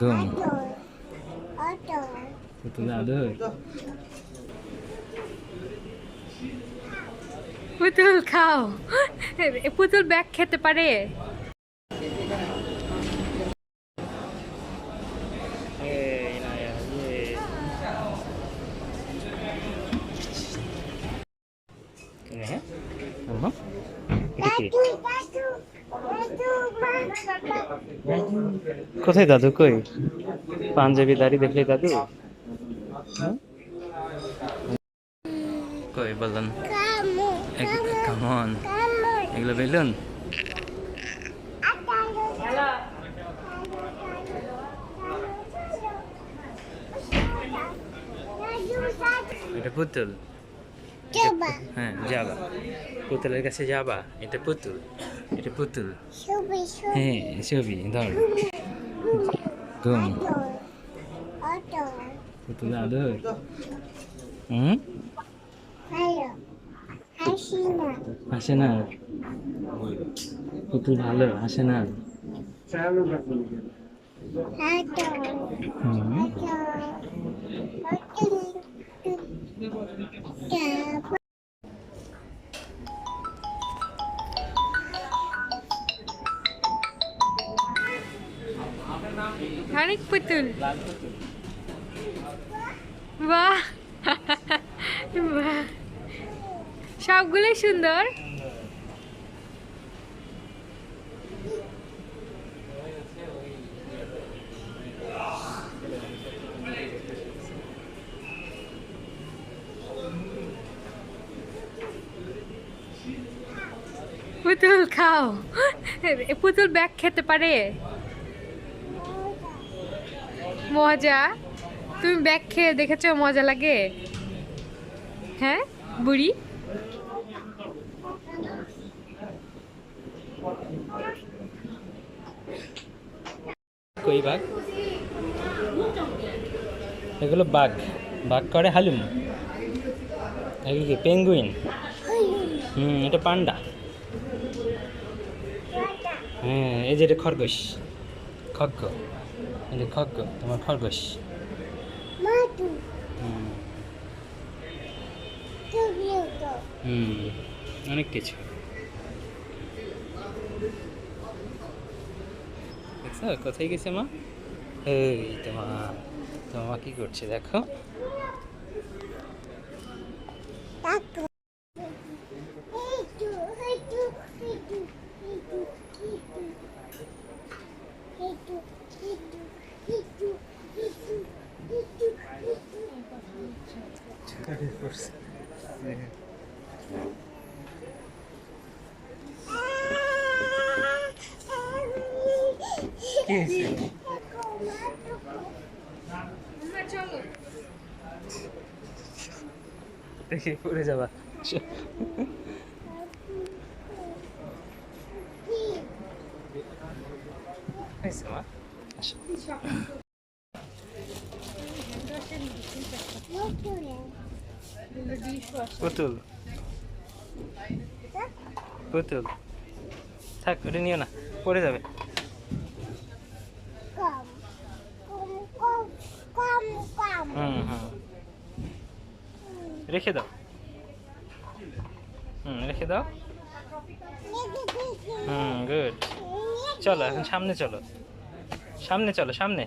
ঘুম Auto. পুতুল আদর পুতুল খাও পুতুল ব্যাগ খেতে পারে কোথায় দাদু কই পাঞ্জাবি দাড়ি দেখলে দাদু হ্যাঁ? কই kamu, কেমন এগুলো বেলুন এটা পুতুল হ্যাঁ যাবা। পুতুলের কাছে যাবা? এটা পুতুল। এটা পুতুল. হ্যাঁ ছবি ধর। ঘুম। পুতুল আদর। হুম. আসে না। পুতুল ভালো আসে না? হুম। অনেক পুতুল বাহ বাহ সবগুলোই সুন্দর? পুতুল খাও। পুতুল ব্যাগ খেতে পারে। মজা? তুমি ব্যাগ খেয়ে দেখেছ মজা লাগে? হ্যাঁ বুড়ি? বাঘ? এগুলো বাঘ। বাঘ হালুম। কি, পেঙ্গুইন? হুম, এটা পান্ডা। হ্যাঁ এই যে এটা খরগোশ। খগ্গ। এটা খগ্গ তোমার খরগোশ। হুম। অনেক কিছু। দেখছ কোথায় গেছে মা? এই তোমা তোমার মা কি করছে দেখো। কি হয়েছে দেখি পড়ে যাবা হয়েছে মা আসো পুতুল। পুতুল। থাক, ওটা নিও না, পড়ে যাবে. হুম হুম। রেখে দাও। হুম, রেখে দাও। হুম, গুড। চলো, এখন সামনে চলো। সামনে চলো, সামনে।